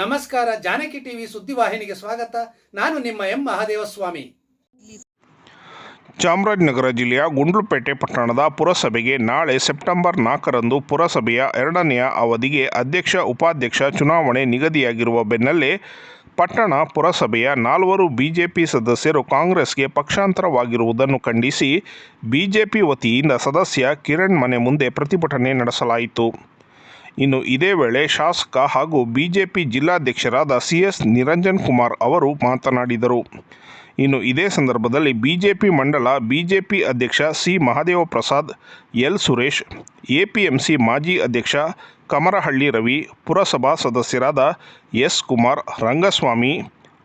ನಮಸ್ಕಾರ, ಜಾನಕಿ ಟಿವಿ ಸುದ್ದಿವಾಹಿನಿಗೆ ಸ್ವಾಗತ. ನಾನು ನಿಮ್ಮ ಎಂ. ಮಹಾದೇವಸ್ವಾಮಿ. ಚಾಮರಾಜನಗರ ಜಿಲ್ಲೆಯ ಗುಂಡ್ಲುಪೇಟೆ ಪಟ್ಟಣದ ಪುರಸಭೆಗೆ ನಾಳೆ ಸೆಪ್ಟೆಂಬರ್ ನಾಲ್ಕರಂದು ಪುರಸಭೆಯ ಎರಡನೆಯ ಅವಧಿಗೆ ಅಧ್ಯಕ್ಷ, ಉಪಾಧ್ಯಕ್ಷ ಚುನಾವಣೆ ನಿಗದಿಯಾಗಿರುವ ಬೆನ್ನಲ್ಲೇ ಪಟ್ಟಣ ಪುರಸಭೆಯ ನಾಲ್ವರು ಬಿಜೆಪಿ ಸದಸ್ಯರು ಕಾಂಗ್ರೆಸ್ಗೆ ಪಕ್ಷಾಂತರವಾಗಿರುವುದನ್ನು ಖಂಡಿಸಿ ಬಿಜೆಪಿ ವತಿಯಿಂದ ಸದಸ್ಯ ಕಿರಣ್ ಮನೆ ಮುಂದೆ ಪ್ರತಿಭಟನೆ ನಡೆಸಲಾಯಿತು. ಇನ್ನು ಇದೇ ವೇಳೆ ಶಾಸಕ ಹಾಗೂ ಬಿಜೆಪಿ ಜಿಲ್ಲಾಧ್ಯಕ್ಷರಾದ ಸಿ ಎಸ್ ನಿರಂಜನ್ ಕುಮಾರ್ ಅವರು ಮಾತನಾಡಿದರು. ಇನ್ನು ಇದೇ ಸಂದರ್ಭದಲ್ಲಿ ಬಿಜೆಪಿ ಮಂಡಲ ಬಿಜೆಪಿ ಅಧ್ಯಕ್ಷ C Mahadeva Prasad L Suresh, APMC ಮಾಜಿ ಅಧ್ಯಕ್ಷ ಕಮರಹಳ್ಳಿ ರವಿ, ಪುರಸಭಾ ಸದಸ್ಯರಾದ ಎಸ್ ಕುಮಾರ್, ರಂಗಸ್ವಾಮಿ,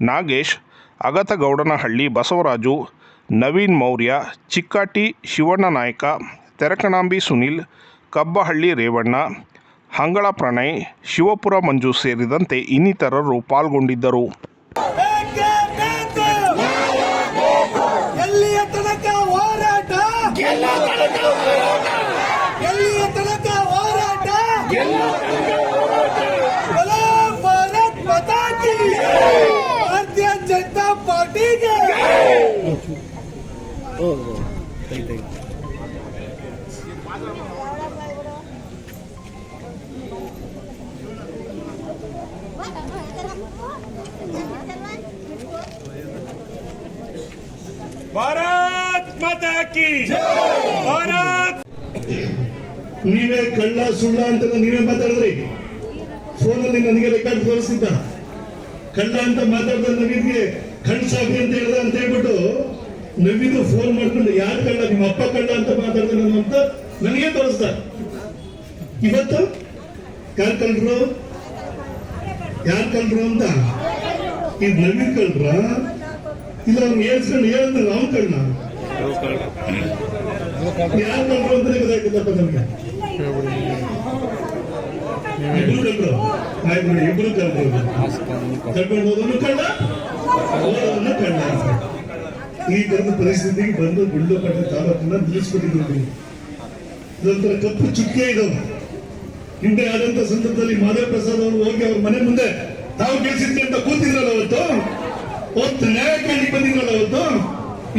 ನಾಗೇಶ್, ಅಗತಗೌಡನಹಳ್ಳಿ ಬಸವರಾಜು, ನವೀನ್ ಮೌರ್ಯ, ಚಿಕ್ಕಾಟಿ ಶಿವಣ್ಣ ನಾಯಕ ತೆರಕಣಾಂಬಿ ಸುನಿಲ್, ಕಬ್ಬಹಳ್ಳಿ ರೇವಣ್ಣ ಹಂಗಳ ಪ್ರಣಯ್ ಶಿವಪುರ ಮಂಜು ಸೇರಿದಂತೆ ಇನ್ನಿತರರು ಪಾಲ್ಗೊಂಡಿದ್ದರು ತನಕ ಹೋರಾಟ ಎಲ್ಲಿಯ ತನಕ ಹೋರಾಟ ಬಲೋ ಭಾರತ್ ಮಾತಾ ಕಿ ಭಾರತೀಯ ಜನತಾ ಪಾರ್ಟಿಗೆ ಭಾರತ್ ಮಾತಾ ಭಾರತ್! ನೀವೇ ಕಳ್ಳ ಸುಳ್ಳ ಅಂತ ನೀವೇ ಮಾತಾಡಿದ್ರಿ. ಫೋನಲ್ಲಿ ನನಗೆ ರೆಕಾರ್ಡ್ ತೋರಿಸ್ತಿದ್ದ ಕಳ್ಳ ಅಂತ ಮಾತಾಡಿದ ಕಣ್ಣು ಸ್ವಲ್ಪ ಅಂತ ಹೇಳ್ದ ಅಂತ ಹೇಳ್ಬಿಟ್ಟು ನವೀದು ಫೋನ್ ಮಾಡ್ಕೊಂಡು, ಯಾರು ಕಳ್ಳ? ನಿಮ್ಮ ಅಪ್ಪ ಕಳ್ಳ ಅಂತ ಮಾತಾಡ್ದ ಅಂತ ನನಗೆ ತೋರಿಸ್ದ. ಇವತ್ತು ಯಾರು ಕಳ್ರು? ಯಾರು ಕಳ್ರು ಅಂತ? ಇದು ನವೀನ್ ಕಳ್ರ? ಇಲ್ಲ ಅವ್ನು ಹೇಳ್ಸ್ಕೊಂಡು ಹೇಳಿದ್ರೆ ನಾವು ನಮ್ಗೆ ಇಬ್ರು ಕಳ್ರು ಆಯ್ತು ಇಬ್ರು ಈ ತರದ ಪರಿಸ್ಥಿತಿಗೆ ಬಂದು ಗುಂಡ್ಲುಪೇಟೆ ತಾಲೂಕನ್ನ ನಿಲ್ಲಿಸ್ಬಿಟ್ಟಿದ್ರು ಇದೊಂಥರ ಕಪ್ಪು ಚುಕ್ಕೆ ಇದಾವೆ ಹಿಂದೆ ಆದಂತ ಸಂದರ್ಭದಲ್ಲಿ ಮಾಧವ ಪ್ರಸಾದ್ ಅವರು ಹೋಗಿ ಅವ್ರ ಮನೆ ಮುಂದೆ, ತಾವು ಗೆಲ್ಸಿದ್ವಿ ಅಂತ ಕೂತಿದ್ರಲ್ಲ ಅವತ್ತು? ಅವತ್ತು ನ್ಯಾಯ ಕೇಳಿ ಬಂದಿದ್ರಲ್ಲ ಅವತ್ತು?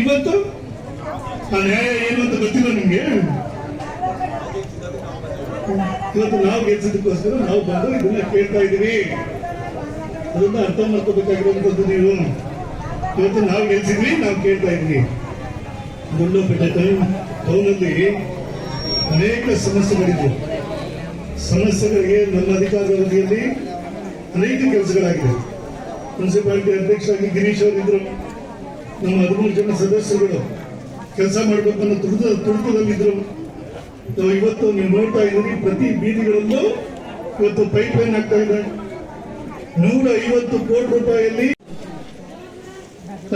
ಇವತ್ತು? ಆ ನ್ಯಾಯ ಏನು ಅಂತ ಗೊತ್ತಿಲ್ಲ ನಿಮ್ಗೆ? ಇವತ್ತು ನಾವು ಗೆಲ್ಸಿದ್ದಕ್ಕೋಸ್ಕರ ನಾವು ಬಂದು ಇದನ್ನ ಕೇಳ್ತಾ ಇದೀವಿ ಅದನ್ನ ಅರ್ಥ ಮಾಡ್ಕೋಬೇಕಾಗಿರುವಂತದ್ದು ನೀವು. ಇವತ್ತು ನಾವು ಗೆಲ್ಸಿದ್ವಿ, ನಾವು ಕೇಳ್ತಾ ಇದ್ವಿ. ಗುಂಡ್ಲುಪೇಟೆ ಟೌನ್ ಟೌನಲ್ಲಿ ಅನೇಕ ಸಮಸ್ಯೆಗಳಿದ್ವು. ಸಮಸ್ಯೆಗಳಿಗೆ ನಮ್ಮ ಅಧಿಕಾರದ ಅವಧಿಯಲ್ಲಿ ಅನೇಕ ಕೆಲಸಗಳಾಗಿದೆ ಮುನ್ಸಿಪಾಲಿಟಿ ಅಧ್ಯಕ್ಷರಾಗಿ ಗಿರೀಶ್ ಅವರು ಇದ್ರು ನಮ್ಮ ಹದಿಮೂರು ಜನ ಸದಸ್ಯರುಗಳು ಕೆಲಸ ಮಾಡಬೇಕು ಅನ್ನೋ ತುಡಿದ ತುಡಿತದಲ್ಲಿದ್ರು ನಾವು ಇವತ್ತು ನೀವು ನೋಡ್ತಾ ಇದ್ದೀರಿ, ಪ್ರತಿ ಬೀದಿಗಳಲ್ಲೂ ಇವತ್ತು ಪೈಪ್ ಲೈನ್ ಆಗ್ತಾ ಇದೆ. ನೂರ ಐವತ್ತು ಕೋಟಿ ರೂಪಾಯಿಯಲ್ಲಿ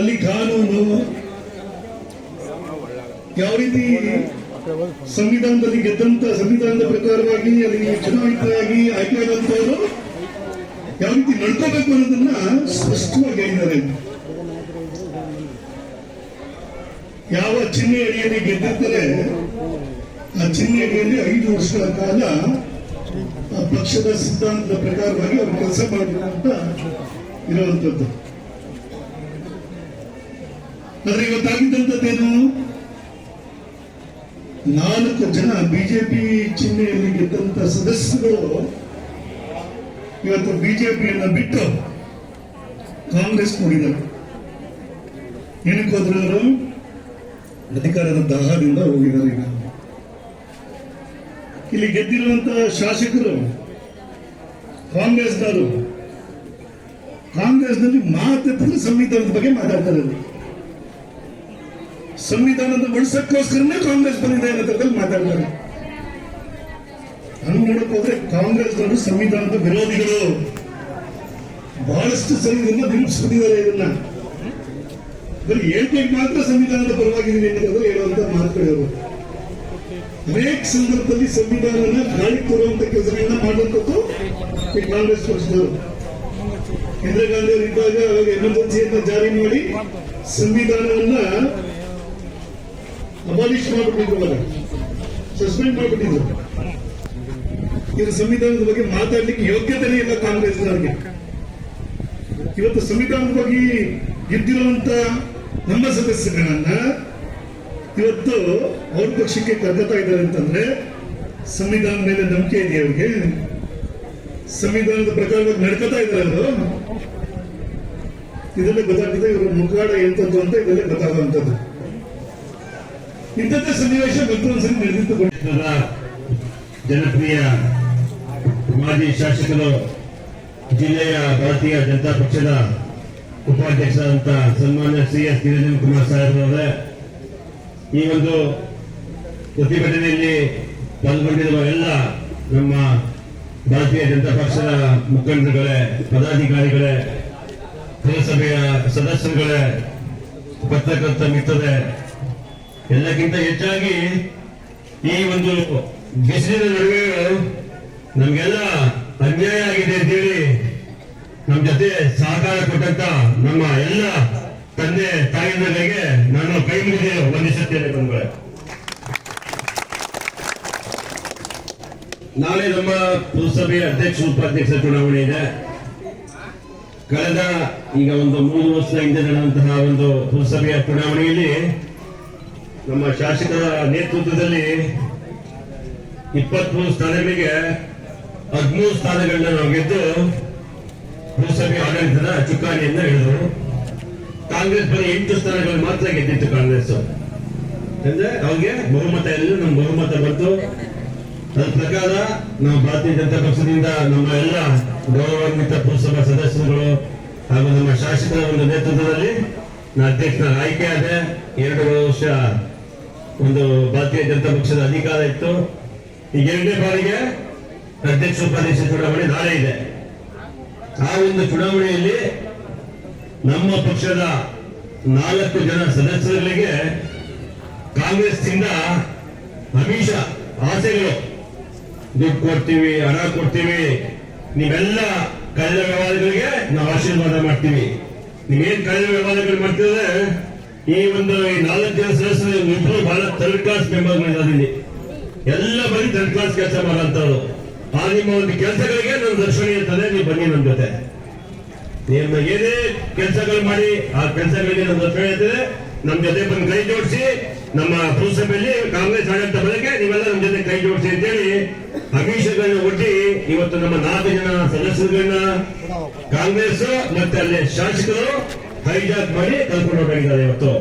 ಅಲ್ಲಿ ಕಾನೂನು ಯಾವ ರೀತಿ ಸಂವಿಧಾನದಲ್ಲಿ ಗೆದ್ದಂತ, ಸಂವಿಧಾನದ ಪ್ರಕಾರವಾಗಿ, ಅಲ್ಲಿ ಚುನಾಯಿತರಾಗಿ ಆಯ್ಕೆಯಾದಂತವರು ಯಾವ ರೀತಿ ನಡ್ಕೋಬೇಕು ಅನ್ನೋದನ್ನ ಸ್ಪಷ್ಟವಾಗಿ ಹೇಳಿದ್ದಾರೆ ಯಾವ ಚಿಹ್ನೆ ಅಡಿಯಲ್ಲಿ ಗೆದ್ದಿರ್ತಾರೆ ಆ ಚಿಹ್ನೆ ಅಡಿಯಲ್ಲಿ ಐದು ವರ್ಷಗಳ ಕಾಲ ಆ ಪಕ್ಷದ ಸಿದ್ಧಾಂತದ ಪ್ರಕಾರವಾಗಿ ಅವರು ಕೆಲಸ ಮಾಡಿರುವಂತ ಇರುವಂತದ್ದು. ಆದ್ರೆ ಇವತ್ತಾಗಿದ್ದಂಥದ್ದೇನು ನಾಲ್ಕು ಜನ ಬಿಜೆಪಿ ಚಿಹ್ನೆಯಲ್ಲಿ ಗೆದ್ದಂತ ಸದಸ್ಯರು ಇವತ್ತು ಬಿಜೆಪಿಯನ್ನ ಬಿಟ್ಟು ಕಾಂಗ್ರೆಸ್ ನೋಡಿದರು ಏನಕ್ಕೆ ಅವರು ಅಧಿಕಾರದ ದಾಹದಿಂದ ಹೋಗಿದ್ದಾರೆ ಈಗ. ಇಲ್ಲಿ ಗೆದ್ದಿರುವಂತಹ ಶಾಸಕರು, ಕಾಂಗ್ರೆಸ್ನವರು, ಕಾಂಗ್ರೆಸ್ನಲ್ಲಿ ಮಾತಾಡ್ತಾರೆ ಸಂವಿಧಾನದ ಬಗ್ಗೆ ಮಾತಾಡ್ತಾರೆ. ಸಂವಿಧಾನದ ಬಳಸಕ್ಕೋಸ್ಕರನೇ ಕಾಂಗ್ರೆಸ್ ಬಂದಿದೆ ಅನ್ನೋದ್ರಲ್ಲಿ ಮಾತಾಡ್ತಾರೆ. ಹಂಗ್ ನೋಡಕ್ ಕಾಂಗ್ರೆಸ್ ಕಾಂಗ್ರೆಸ್ನವರು ಸಂವಿಧಾನದ ವಿರೋಧಿಗಳು. ಬಹಳಷ್ಟು ಸರಿ ನಿಲ್ಲಿಸ್ಬಿಟ್ಟಿದ್ದಾರೆ ಇದನ್ನ. ಬರೀ ಹೇಳ್ಬೇಕು ಮಾತ್ರ ಸಂವಿಧಾನದ ಪರವಾಗಿದ್ದೀನಿ ಅನ್ನೋದು ಹೇಳುವಂತ ಮಾತುಗಳು ಅನೇಕ ಸಂದರ್ಭದಲ್ಲಿ ಸಂವಿಧಾನನ ಗಾಳಿ ತೋರುವಂತ ಕೆಲಸಗಳನ್ನ ಮಾಡುವಂಥದ್ದು ಈ ಕಾಂಗ್ರೆಸ್ ಪಕ್ಷದವರು. ಇಂದಿರಾ ಗಾಂಧಿ ಅವರು ಇದ್ದಾಗ ಅವಾಗ ಎಮರ್ಜೆನ್ಸಿಯನ್ನ ಜಾರಿ ಮಾಡಿ ಸಂವಿಧಾನವನ್ನ ಅಬಾಲಿಷ್ ಮಾಡ್ಬಿಟ್ಟಿದ್ರು ಸಸ್ಪೆಂಡ್ ಮಾಡ್ಬಿಟ್ಟಿದ್ರು. ಇದ್ರ ಸಂವಿಧಾನದ ಬಗ್ಗೆ ಮಾತಾಡ್ಲಿಕ್ಕೆ ಯೋಗ್ಯತೆನೇ ಇಲ್ಲ ಕಾಂಗ್ರೆಸ್ ಇವತ್ತು ಸಂವಿಧಾನವಾಗಿ ಗೆದ್ದಿರುವಂತ ನಮ್ಮ ಸದಸ್ಯಗಳನ್ನ ಇವತ್ತು ಅವ್ರ ಪಕ್ಷಕ್ಕೆ ಕರ್ಕೊತಾ ಇದ್ದಾರೆ ಅಂತಂದ್ರೆ ಸಂವಿಧಾನ ಮೇಲೆ ನಂಬಿಕೆ ಇದೆ ಅವ್ರಿಗೆ? ಸಂವಿಧಾನದ ಪ್ರಕಾರ ನಡ್ಕೋತಾ ಅವರು. ಇದೆಲ್ಲ ಗೊತ್ತಾಗ್ತದೆ, ಇವರ ಮುಖಾಡ ಎಂತದ್ದು ಅಂತ ಇದೆಲ್ಲ ಗೊತ್ತಾಗುವಂಥದ್ದು. ಇಂಥದ್ದೇ ಸನ್ನಿವೇಶ ಮತ್ತೊಂದ್ಸರಿ ನಡೆದಿಟ್ಟುಕೊಂಡು ಕ್ಷೇತ್ರದ ಜನಪ್ರಿಯ ಮಾಜಿ ಶಾಸಕರು, ಜಿಲ್ಲೆಯ ಭಾರತೀಯ ಜನತಾ ಪಕ್ಷದ ಉಪಾಧ್ಯಕ್ಷರಾದಂಥ ಸನ್ಮಾನ್ಯ ಸಿ ಎಸ್ ನಿರಂಜನ್ ಕುಮಾರ್ ಸಾಹೇಬ್ರವರೇ ಈ ಒಂದು ಪ್ರತಿಭಟನೆಯಲ್ಲಿ ಪಾಲ್ಗೊಂಡಿರುವ ಎಲ್ಲ ನಮ್ಮ ಭಾರತೀಯ ಜನತಾ ಪಕ್ಷದ ಮುಖಂಡರುಗಳೇ, ಪದಾಧಿಕಾರಿಗಳೇ, ಪುರಸಭೆಯ ಸದಸ್ಯರುಗಳೇ, ಪತ್ರಕರ್ತ ಮಿತ್ರರೇ, ಎಲ್ಲಕ್ಕಿಂತ ಹೆಚ್ಚಾಗಿ ಈ ಒಂದು ಬಿಸಿಲಿನ ನಡುವೆ ನಮ್ಗೆಲ್ಲ ಅನ್ಯಾಯ ಆಗಿದೆ ಅಂತೇಳಿ ನಮ್ ಜೊತೆ ಸಹಕಾರ ಕೊಟ್ಟಂತ ನಮ್ಮ ಎಲ್ಲ ತಂದೆ ತಾಯಿಗಳಿಗೆ ನಾನು ಕೈ ಮುಗಿದು ವಂದಿಸುತ್ತೇನೆ ಬಂಧುಗಳೇ. ನಾಳೆ ನಮ್ಮ ಪುರಸಭೆಯ ಅಧ್ಯಕ್ಷ, ಉಪಾಧ್ಯಕ್ಷ ಚುನಾವಣೆ ಇದೆ. ಕಳೆದ ಈಗ ಒಂದು ಮೂರು ವರ್ಷದ ಹಿಂದೆ ನಡೆದಂತಹ ಒಂದು ಪುರಸಭೆಯ ಚುನಾವಣೆಯಲ್ಲಿ ನಮ್ಮ ಶಾಸಕರ ನೇತೃತ್ವದಲ್ಲಿ ಇಪ್ಪತ್ಮೂರು ಸ್ಥಾನಗಳಿಗೆ ಹದಿಮೂರು ಸ್ಥಾನಗಳನ್ನ ನಾವು ಗೆದ್ದು ಪುರಸಭೆ ಆಡಳಿತದ ಚುಕ್ಕಾಣಿಯನ್ನ ಹೇಳಿದ್ರು ಕಾಂಗ್ರೆಸ್ ಬರೀ ಎಂಟು ಸ್ಥಾನಗಳು ಮಾತ್ರ ಗೆದ್ದಿತ್ತು ಕಾಂಗ್ರೆಸ್. ಅಂದ್ರೆ ಅವ್ರಿಗೆ ಬಹುಮತ ಎಲ್ಲ ನಮ್ಮ ಬಹುಮತ ಬಂತು. ಅದ್ರ ಪ್ರಕಾರ ನಾವು ಭಾರತೀಯ ಜನತಾ ಪಕ್ಷದಿಂದ ನಮ್ಮ ಎಲ್ಲ ಗೌರವಾನ್ವಿತ ಪುರಸಭಾ ಸದಸ್ಯರುಗಳು ಹಾಗೂ ನಮ್ಮ ಶಾಸಕರ ಒಂದು ನೇತೃತ್ವದಲ್ಲಿ ನಾ ಅಧ್ಯಕ್ಷನ ಆಯ್ಕೆ ಆದೆ. ಎರಡು ವರ್ಷ ಒಂದು ಭಾರತೀಯ ಜನತಾ ಪಕ್ಷದ ಅಧಿಕಾರ ಇತ್ತು. ಈಗ ಎರಡನೇ ಬಾರಿಗೆ ಅಧ್ಯಕ್ಷ ಪರೀಕ್ಷೆ ಚುನಾವಣೆ ನಾಳೆ ಇದೆ. ಆ ಒಂದು ಚುನಾವಣೆಯಲ್ಲಿ ನಮ್ಮ ಪಕ್ಷದ ನಾಲ್ಕು ಜನ ಸದಸ್ಯರಿಗೆ ಕಾಂಗ್ರೆಸ್ ಇಂದ ಅಮಿಷ ಆಸೆಗಳು. ದುಡ್ಡು ಕೊಡ್ತೀವಿ, ಹಣ ಕೊಡ್ತೀವಿ. ನೀವೆಲ್ಲ ಕಳೆದ ವ್ಯವಹಾರಗಳಿಗೆ ನಾವು ಆಶೀರ್ವಾದ ಮಾಡ್ತೀವಿ. ನೀವೇನ್ ಕಳೆದ ವ್ಯವಹಾರಗಳು ಮಾಡ್ತಿದ್ರೆ ಈ ಒಂದು ನಾಲ್ಕು ಜನ ಸದಸ್ಯರು ಇಬ್ಬರು ಬಹಳ ಥರ್ಡ್ ಕ್ಲಾಸ್ ಇಲ್ಲಿ. ಎಲ್ಲ ಬರೀ ಥರ್ಡ್ ಕ್ಲಾಸ್ ಕೆಲಸ ಮಾಡೋಂಥವ್ರು ಆ ನಿಮ್ಮ ಒಂದು ಕೆಲಸಗಳಿಗೆ ನನ್ನ ರಕ್ಷಣೆ ಇರ್ತದೆ ನೀವು ಬನ್ನಿ ನನ್ನ ಜೊತೆ. ನಿಮ್ಮ ಏನೇ ಕೆಲಸಗಳು ಮಾಡಿ, ಆ ಕೆಲಸಗಳಿಗೆ ನನ್ನ ರಕ್ಷಣೆ ಇರ್ತದೆ ನಮ್ಮ ಜೊತೆ ಬಂದು ಕೈ ಜೋಡಿಸಿ, ನಮ್ಮ ಪುರಸಭೆಯಲ್ಲಿ ಕಾಂಗ್ರೆಸ್ ಆಡಳಿತ ಬಳಕೆ ನೀವೆಲ್ಲ ನಮ್ಮ ಜೊತೆ ಕೈ ಜೋಡಿಸಿ ಅಂತೇಳಿ ಅಮಿಷಗಳನ್ನ ಒಡ್ಡಿ ಇವತ್ತು ನಮ್ಮ ನಾಲ್ಕು ಜನ ಸದಸ್ಯರುಗಳನ್ನ ಕಾಂಗ್ರೆಸ್ ಮತ್ತೆ ಅಲ್ಲಿ ಶಾಸಕರು ಹೈಜಾಕ್ ಮಾಡಿ ಕರ್ಕೊಂಡು ಹೋಗಿದ್ದಾರೆ ಇವತ್ತು.